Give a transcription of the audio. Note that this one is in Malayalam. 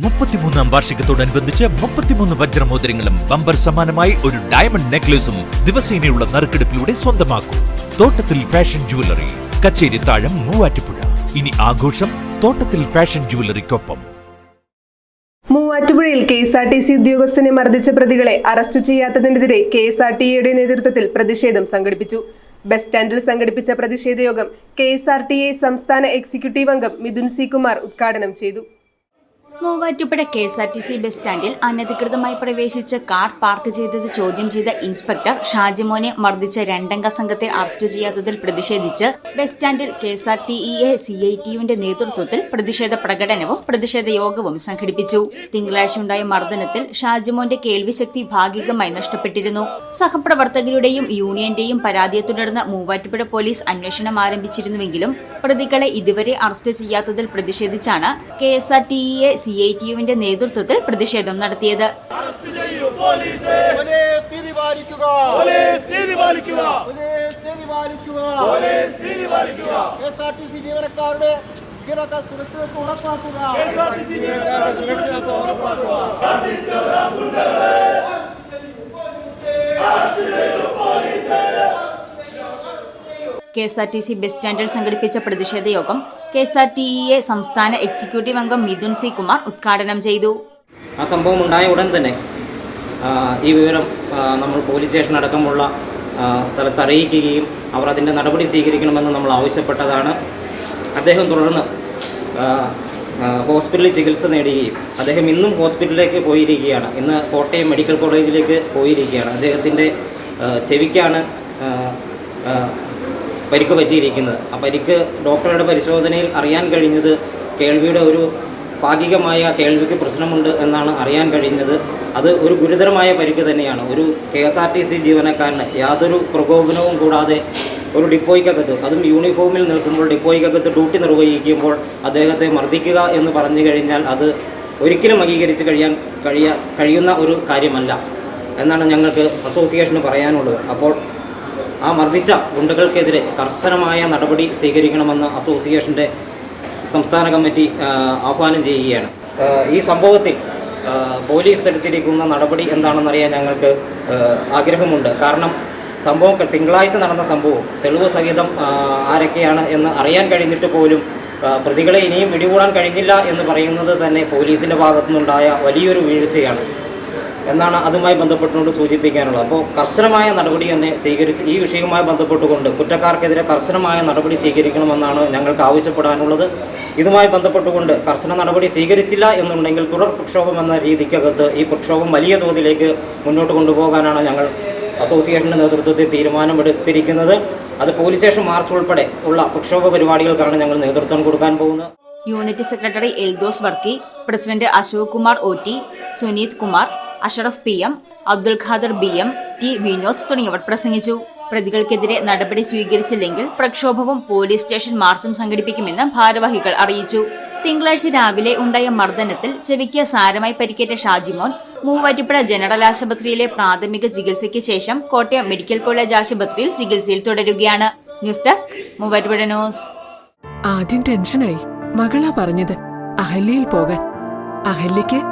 മുപ്പത്തിമൂന്നാം വാർഷികത്തോടനുബന്ധിച്ച് മുപ്പത്തിമൂന്ന് വജ്രമോതിരങ്ങളും ബമ്പർ സമാനമായി ഒരു ഡയമണ്ട് നെക്ലേസും ദിവസേനയുള്ള നറുക്കെടുപ്പിലൂടെ സ്വന്തമാക്കും. തോട്ടത്തിൽ ഫാഷൻ ജുവലറി കച്ചേരി താഴം മൂവാറ്റുപുഴ. ഇനി ആഘോഷം തോട്ടത്തിൽ ഫാഷൻ ജുവലറിക്കൊപ്പം മൂവാറ്റുപുഴയിൽ K S R T C ഉദ്യോഗസ്ഥനെ മർദ്ദിച്ച പ്രതികളെ അറസ്റ്റ് ചെയ്യാത്തതിനെതിരെ കെ എസ് ആർ ടി എയുടെ നേതൃത്വത്തിൽ പ്രതിഷേധം സംഘടിപ്പിച്ചു. ബസ് സ്റ്റാൻഡിൽ സംഘടിപ്പിച്ച പ്രതിഷേധ യോഗം K S R T A സംസ്ഥാന എക്സിക്യൂട്ടീവ് അംഗം മിഥുൻ സി കുമാർ ഉദ്ഘാടനം ചെയ്തു. Muvattupuzha K S R T C bus സ്റ്റാൻഡിൽ അനധികൃതമായി പ്രവേശിച്ച് കാർ പാർക്ക് ചെയ്തത് ചോദ്യം ചെയ്ത ഇൻസ്പെക്ടർ ഷാജിമോനെ മർദ്ദിച്ച രണ്ടംഗ സംഘത്തെ അറസ്റ്റ് ചെയ്യാത്തതിൽ പ്രതിഷേധിച്ച് ബസ് സ്റ്റാൻഡിൽ K S R T E A C I ടിയുവിന്റെ നേതൃത്വത്തിൽ പ്രതിഷേധ പ്രകടനവും പ്രതിഷേധ യോഗവും സംഘടിപ്പിച്ചു. തിങ്കളാഴ്ച ഉണ്ടായ മർദ്ദനത്തിൽ ഷാജിമോന്റെ കേൾവിശക്തി ഭാഗികമായി നഷ്ടപ്പെട്ടിരുന്നു. സഹപ്രവർത്തകരുടെയും യൂണിയന്റെയും പരാതിയെ തുടർന്ന് മൂവാറ്റുപുഴ പോലീസ് അന്വേഷണം ആരംഭിച്ചിരുന്നുവെങ്കിലും പ്രതികളെ ഇതുവരെ അറസ്റ്റ് ചെയ്യാത്തതിൽ പ്രതിഷേധിച്ചാണ് K S R T E A C I ടിയുവിന്റെ നേതൃത്വത്തിൽ പ്രതിഷേധം നടത്തിയത്. പോലീസ്. നീതി പാലിക്കുക പോലീസ് നീതി പാലിക്കുക പോലീസ് നീതി പാലിക്കുക പോലീസ് നീതി പാലിക്കുക K S R T C ജീവനക്കാരുടെ K S R T C bus സ്റ്റാൻഡിൽ സംഘടിപ്പിച്ച പ്രതിഷേധ യോഗം K S R T E A സംസ്ഥാന എക്സിക്യൂട്ടീവ് അംഗം മിഥുൻ സി കുമാർ ഉദ്ഘാടനം ചെയ്തു. ആ സംഭവം ഉണ്ടായ ഉടൻ തന്നെ ഈ വിവരം നമ്മൾ പോലീസ് സ്റ്റേഷൻ അടക്കമുള്ള സ്ഥലത്ത് അറിയിക്കുകയും അവർ അതിന്റെ നടപടി സ്വീകരിക്കണമെന്ന് നമ്മൾ ആവശ്യപ്പെട്ടതാണ്. അദ്ദേഹം തുടർന്ന് ഹോസ്പിറ്റലിൽ ചികിത്സ നേടുകയും അദ്ദേഹം ഇന്നും ഹോസ്പിറ്റലിലേക്ക് പോയിരിക്കുകയാണ്. ഇന്ന് കോട്ടയം മെഡിക്കൽ കോളേജിലേക്ക് പോയിരിക്കുകയാണ്. അദ്ദേഹത്തിന്റെ ചെവിക്കാണ് പരിക്ക് പറ്റിയിരിക്കുന്നത്. ആ പരിക്ക് ഡോക്ടറുടെ പരിശോധനയിൽ അറിയാൻ കഴിഞ്ഞത് കേൾവിയുടെ ഒരു ഭാഗികമായ കേൾവിക്ക് പ്രശ്നമുണ്ട് എന്നാണ് അറിയാൻ കഴിഞ്ഞത്. അത് ഒരു ഗുരുതരമായ പരിക്ക് തന്നെയാണ്. ഒരു K S R T C ജീവനക്കാരന് യാതൊരു പ്രകോപനവും കൂടാതെ ഒരു ഡിപ്പോയ്ക്കകത്ത് അതും യൂണിഫോമിൽ നിൽക്കുമ്പോൾ ഡിപ്പോയ്ക്കകത്ത് ഡ്യൂട്ടി നിർവഹിക്കുമ്പോൾ അദ്ദേഹത്തെ മർദ്ദിക്കുക എന്ന് പറഞ്ഞു കഴിഞ്ഞാൽ അത് ഒരിക്കലും അംഗീകരിച്ച് കഴിയാൻ കഴിയ കഴിയുന്ന ഒരു കാര്യമല്ല എന്നാണ് ഞങ്ങൾക്ക് അസോസിയേഷന് പറയാനുള്ളത്. അപ്പോൾ ആ മർദ്ദിച്ച ഗുണ്ടകൾക്കെതിരെ കർശനമായ നടപടി സ്വീകരിക്കണമെന്ന് അസോസിയേഷന്റെ സംസ്ഥാന കമ്മിറ്റി ആഹ്വാനം ചെയ്യുകയാണ്. ഈ സംഭവത്തിൽ പോലീസ് എടുത്തിരിക്കുന്ന നടപടി എന്താണെന്നറിയാൻ ഞങ്ങൾക്ക് ആഗ്രഹമുണ്ട്. കാരണം സംഭവം തിങ്കളാഴ്ച നടന്ന സംഭവം തെളിവ് സഹിതം ആരൊക്കെയാണ് എന്ന് അറിയാൻ കഴിഞ്ഞിട്ട് പോലും പ്രതികളെ ഇനിയും പിടികൂടാൻ കഴിഞ്ഞില്ല എന്ന് പറയുന്നത് തന്നെ പോലീസിന്റെ ഭാഗത്തുനിന്നുണ്ടായ വലിയൊരു വീഴ്ചയാണ്. എന്നാണ് അതുമായി ബന്ധപ്പെട്ടുകൊണ്ട് സൂചിപ്പിക്കാനുള്ളത്. അപ്പോൾ കർശനമായ നടപടി തന്നെ സ്വീകരിച്ച് ഈ വിഷയവുമായി ബന്ധപ്പെട്ടുകൊണ്ട് കുറ്റക്കാർക്കെതിരെ കർശനമായ നടപടി സ്വീകരിക്കണമെന്നാണ് ഞങ്ങൾക്ക് ആവശ്യപ്പെടാനുള്ളത്. ഇതുമായി ബന്ധപ്പെട്ടുകൊണ്ട് കർശന നടപടി സ്വീകരിച്ചില്ല എന്നുണ്ടെങ്കിൽ തുടർ പ്രക്ഷോഭം എന്ന രീതിക്കകത്ത് ഈ പ്രക്ഷോഭം വലിയ തോതിലേക്ക് മുന്നോട്ട് കൊണ്ടുപോകാനാണ് ഞങ്ങൾ അസോസിയേഷന്റെ നേതൃത്വത്തിൽ തീരുമാനമെടുത്തിരിക്കുന്നത്. അത് പോലീസ് സ്റ്റേഷൻ മാർച്ച് ഉൾപ്പെടെ ഉള്ള പ്രക്ഷോഭ പരിപാടികൾക്കാണ് ഞങ്ങൾ നേതൃത്വം കൊടുക്കാൻ പോകുന്നത്. Unit secretary Eldhose Varkey president Ashok Kumar O T Suneeth Kumar Ashraf P M Abdul Khader B M T Vinod തുടങ്ങിയവർ പ്രസംഗിച്ചു. പ്രതികൾക്കെതിരെ നടപടി സ്വീകരിച്ചില്ലെങ്കിൽ പ്രക്ഷോഭവും പോലീസ് സ്റ്റേഷൻ മാർച്ചും സംഘടിപ്പിക്കുമെന്ന് ഭാരവാഹികൾ അറിയിച്ചു. തിങ്കളാഴ്ച രാവിലെ ഉണ്ടായ മർദ്ദനത്തിൽ ചെവിക്ക് സാരമായി പരിക്കേറ്റ ഷാജിമോൻ മൂവാറ്റുപുഴ ജനറൽ ആശുപത്രിയിലെ പ്രാഥമിക ചികിത്സയ്ക്ക് ശേഷം കോട്ടയം മെഡിക്കൽ കോളേജ് ആശുപത്രിയിൽ ചികിത്സയിൽ തുടരുകയാണ്. News desk Muvattupuzha news. ആദ്യം ടെൻഷനായി. മകളാ പറഞ്ഞത് അഹല്യയിൽ പോകാൻ. അഹല്യയ്ക്ക്